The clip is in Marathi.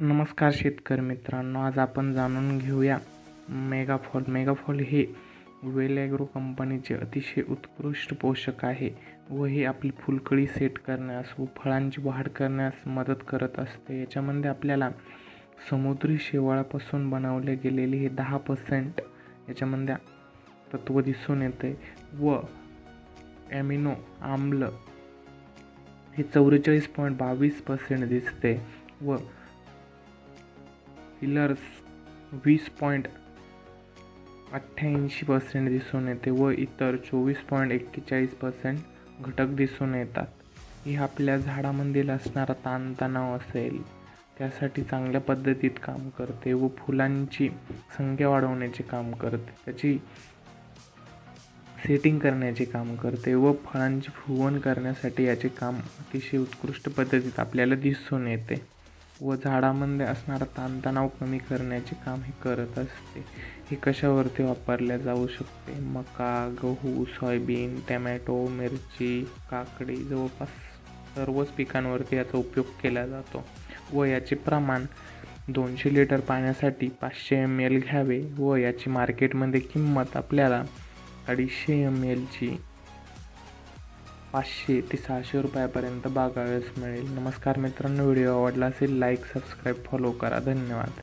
नमस्कार शेतकरी मित्रांनो आज आपण जाणून घेऊया मेगाफॉल. मेगाफॉल हे वेल ॲग्रो कंपनीचे अतिशय उत्कृष्ट पोषक आहे व हे आपली फुलकळी सेट करण्यास व फळांची वाढ करण्यास मदत करत असते. याच्यामध्ये आपल्याला समुद्री शेवाळापासून बनवले गेलेले हे दहा पर्सेंट याच्यामध्ये तत्व दिसून येते व ॲमिनो आम्ल हे चौवेचाळीस पॉईंट बावीस पर्सेंट दिसते व हिलर्स वीस पॉईंट अठ्ठ्याऐंशी पर्सेंट दिसून येते व इतर चोवीस पॉईंट एक्केचाळीस पर्सेंट घटक दिसून येतात. हे आपल्या झाडामधील असणारा ताणतणाव असेल त्यासाठी चांगल्या पद्धतीत काम करते व फुलांची संख्या वाढवण्याचे काम करते. त्याची सेटिंग करण्याचे काम करते व फळांची फुगवण करण्यासाठी याचे काम अतिशय उत्कृष्ट पद्धतीत आपल्याला दिसून येते. व झाडामध्ये असणारा ताणतणाव कमी करण्याचे काम हे करत असते. हे कशावरती वापरले जाऊ शकते? मका गहू सोयाबीन टमॅटो मिरची काकडी जवळपास सर्वच पिकांवरती याचा उपयोग केला जातो व याचे प्रमाण दोनशे लिटर पाण्यासाठी पाचशे एम एल घ्यावे व याची मार्केटमध्ये किंमत आपल्याला अडीचशे एम एलची पाचशे ते सहाशे रुपयापर्यंत बागाव्यास मिळेल. नमस्कार मित्रांनो व्हिडिओ आवडला असेल लाईक सबस्क्राईब फॉलो करा. धन्यवाद.